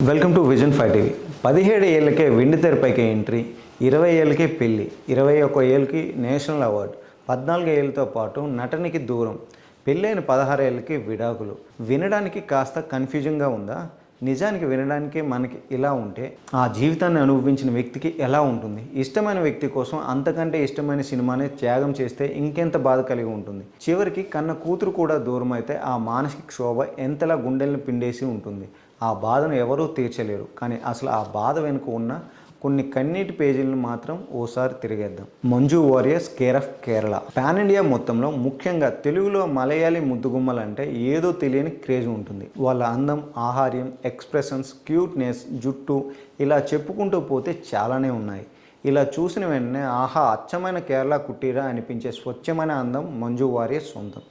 Welcome to vision five TV పదిహేడు ఏళ్ళకే వెండి తెరపైకి ఎంట్రీ ఇరవై ఏళ్ళకే పెళ్ళి ఇరవై ఒక్క ఏళ్ళకి నేషనల్ అవార్డు పద్నాలుగు ఏళ్ళతో పాటు నటనకి దూరం పెళ్ళైన పదహారు ఏళ్ళకి విడాకులు. వినడానికి కాస్త కన్ఫ్యూజన్గా ఉందా? నిజానికి వినడానికి మనకి ఇలా ఉంటే ఆ జీవితాన్ని అనుభవించిన వ్యక్తికి ఎలా ఉంటుంది? ఇష్టమైన వ్యక్తి కోసం అంతకంటే ఇష్టమైన సినిమాని త్యాగం చేస్తే ఇంకెంత బాధ కలిగి ఉంటుంది? చివరికి కన్న కూతురు కూడా దూరం అయితే ఆ మానసిక క్షోభ ఎంతలా గుండెల్ని పిండేసి ఉంటుంది? ఆ బాధను ఎవరూ తీర్చలేరు. కానీ అసలు ఆ బాధ వెనుక ఉన్న కొన్ని కన్నీటి పేజీలను మాత్రం ఓసారి తిరిగేద్దాం. Manju Warrier's care of Kerala. Pan India మొత్తంలో ముఖ్యంగా తెలుగులో మలయాళీ ముద్దుగుమ్మలు అంటే ఏదో తెలియని క్రేజ్ ఉంటుంది. వాళ్ళ అందం ఆహార్యం ఎక్స్ప్రెషన్స్ క్యూట్నెస్ జుట్టు ఇలా చెప్పుకుంటూ పోతే చాలానే ఉన్నాయి. ఇలా చూసిన వెంటనే ఆహా అచ్చమైన కేరళ కుట్టీరా అనిపించే స్వచ్ఛమైన అందం మంజు వారియర్ సొంతం.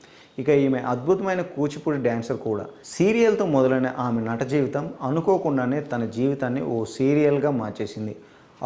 ఇక ఈమె అద్భుతమైన కూచిపూడి డ్యాన్సర్ కూడా. సీరియల్తో మొదలైన ఆమె నట జీవితం అనుకోకుండానే తన జీవితాన్ని ఓ సీరియల్గా మార్చేసింది.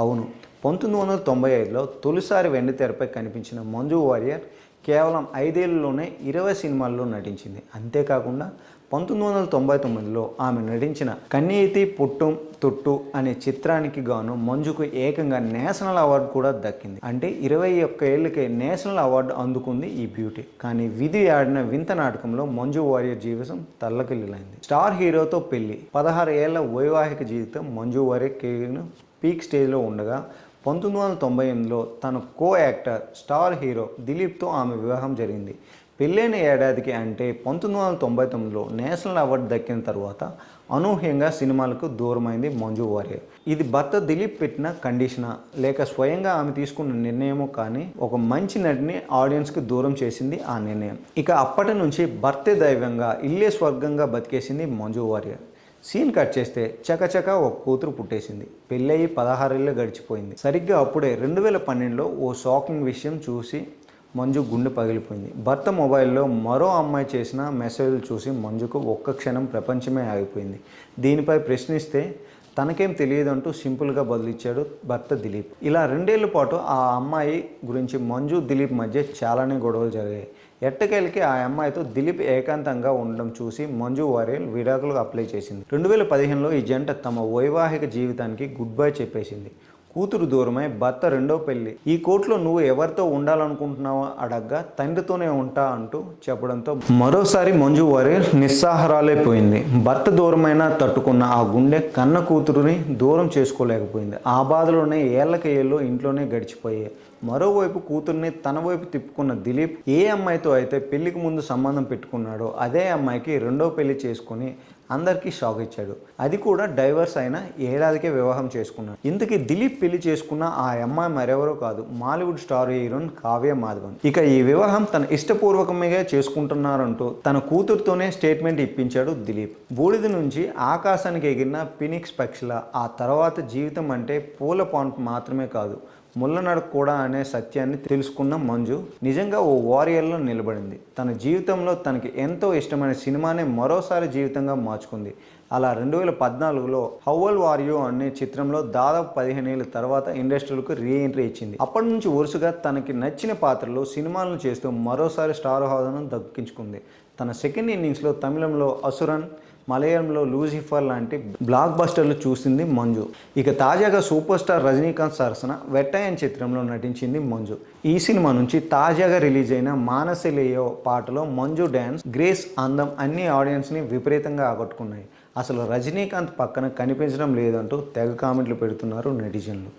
అవును పంతొమ్మిది వందల తొంభై ఐదులో తొలిసారి వెండి తెరపై కనిపించిన మంజు వారియర్ కేవలం ఐదేళ్ళలోనే ఇరవై సినిమాల్లో నటించింది. అంతేకాకుండా పంతొమ్మిది వందల తొంభై తొమ్మిదిలో ఆమె నటించిన కన్నీతి పుట్టుం తొట్టు అనే చిత్రానికి గాను మంజుకు ఏకంగా నేషనల్ అవార్డు కూడా దక్కింది. అంటే ఇరవై ఒక్క ఏళ్ళకే నేషనల్ అవార్డు అందుకుంది ఈ బ్యూటీ. కానీ విధి ఆడిన వింత నాటకంలో మంజు వారియర్ జీవితం తల్లకిల్లిలైంది. స్టార్ హీరోతో పెళ్ళి పదహారు ఏళ్ళ వైవాహిక జీవితం మంజు వారియర్ కెరీర్ను పీక్ స్టేజ్లో ఉండగా పంతొమ్మిది వందల తొంభై ఎనిమిదిలో తన కో యాక్టర్ స్టార్ హీరో దిలీప్తో ఆమె వివాహం జరిగింది. పెళ్ళైన ఏడాదికి అంటే పంతొమ్మిది వందల తొంభై తొమ్మిదిలో నేషనల్ అవార్డు దక్కిన తర్వాత అనూహ్యంగా సినిమాలకు దూరమైంది మంజు వారియర్. ఇది భర్త దిలీప్ పెట్టిన కండిషనా? లేక స్వయంగా ఆమె తీసుకున్న నిర్ణయమో కానీ ఒక మంచి నటిని ఆడియన్స్కి దూరం చేసింది ఆ నిర్ణయం. ఇక అప్పటి నుంచి భర్తే దైవంగా ఇల్లే స్వర్గంగా బతికేసింది మంజు వారియర్. సీన్ కట్ చేస్తే చకచక ఒక కూతురు పుట్టేసింది. పెళ్ళయి పదహారేళ్ళు గడిచిపోయింది. సరిగ్గా అప్పుడే రెండు వేల పన్నెండులో ఓ షాకింగ్ విషయం చూసి మంజు గుండె పగిలిపోయింది. భర్త మొబైల్లో మరో అమ్మాయి చేసిన మెసేజ్లు చూసి మంజుకు ఒక్క క్షణం ప్రపంచమే ఆగిపోయింది. దీనిపై ప్రశ్నిస్తే తనకేం తెలియదంటూ సింపుల్గా బదిలిచ్చాడు భర్త దిలీప్. ఇలా రెండేళ్ళ పాటు ఆ అమ్మాయి గురించి మంజు దిలీప్ మధ్య చాలానే గొడవలు జరిగాయి. ఎట్టకేలకి ఆ అమ్మాయితో దిలీప్ ఏకాంతంగా ఉండడం చూసి మంజు వారియల్ విడాకులకు అప్లై చేసింది. రెండు వేల పదిహేనులో ఈ జంట తమ వైవాహిక జీవితానికి గుడ్ బై చెప్పేసింది. కూతురు దూరమై భర్త రెండో పెళ్ళి ఈ కోర్టులో నువ్వు ఎవరితో ఉండాలనుకుంటున్నావో అడగ్గా తండ్రితోనే ఉంటా అంటూ చెప్పడంతో మరోసారి మంజు వారి నిస్సాహరాలైపోయింది భర్త దూరమైనా తట్టుకున్న ఆ గుండె కన్న కూతురుని దూరం చేసుకోలేకపోయింది. ఆ బాధలోనే ఏళ్ళకి ఏళ్ళు ఇంట్లోనే గడిచిపోయాయి. మరోవైపు కూతుర్ని తన వైపు తిప్పుకున్న దిలీప్ ఏ అమ్మాయితో అయితే పెళ్ళికి ముందు సంబంధం పెట్టుకున్నాడో అదే అమ్మాయికి రెండో పెళ్ళి చేసుకుని అందరికీ షాక్ ఇచ్చాడు. అది కూడా డైవర్స్ అయిన ఏడాదికే వివాహం చేసుకున్నాడు. ఇంతకీ దిలీప్ పెళ్ళి చేసుకున్న ఆ అమ్మాయి మరెవరో కాదు మాలీవుడ్ స్టార్ హీరోయిన్ కావ్య మాధవన్. ఇక ఈ వివాహం తన ఇష్టపూర్వకంగా చేసుకుంటున్నారంటూ తన కూతురుతోనే స్టేట్మెంట్ ఇప్పించాడు దిలీప్. బూడిద నుంచి ఆకాశానికి ఎగిరిన పినిక్స్ పక్షిల ఆ తర్వాత జీవితం అంటే పూల పాంట్ మాత్రమే కాదు ముళ్ళనడు కూడా అనే సత్యాన్ని తెలుసుకున్న మంజు నిజంగా ఓ వారియర్లో నిలబడింది. తన జీవితంలో తనకి ఎంతో ఇష్టమైన సినిమానే మరోసారి జీవితంగా మార్చుకుంది అలా రెండు వేల పద్నాలుగులో హౌవల్ వారియో అనే చిత్రంలో దాదాపు పదిహేను ఏళ్ళ తర్వాత ఇండస్ట్రీలకు రీ ఎంట్రీ ఇచ్చింది. అప్పటి నుంచి వరుసగా తనకి నచ్చిన పాత్రలో సినిమాలను చేస్తూ మరోసారి స్టార్ హోదాను దక్కించుకుంది. తన సెకండ్ ఇన్నింగ్స్లో తమిళంలో అసురన్ మలయాళంలో లూసిఫర్ లాంటి బ్లాక్ బస్టర్లు చూసింది మంజు. ఇక తాజాగా సూపర్ స్టార్ రజనీకాంత్ సరసన వెట్టయన్ చిత్రంలో నటించింది మంజు. ఈ సినిమా నుంచి తాజాగా రిలీజ్ అయిన మానసలేయో పాటలో మంజు డ్యాన్స్ గ్రేస్ అందం అన్ని ఆడియన్స్ని విపరీతంగా ఆకట్టుకున్నాయి. అసలు రజనీకాంత్ పక్కన కనిపించడం లేదంటూ తెగ కామెంట్లు పెడుతున్నారు నెటిజన్లు.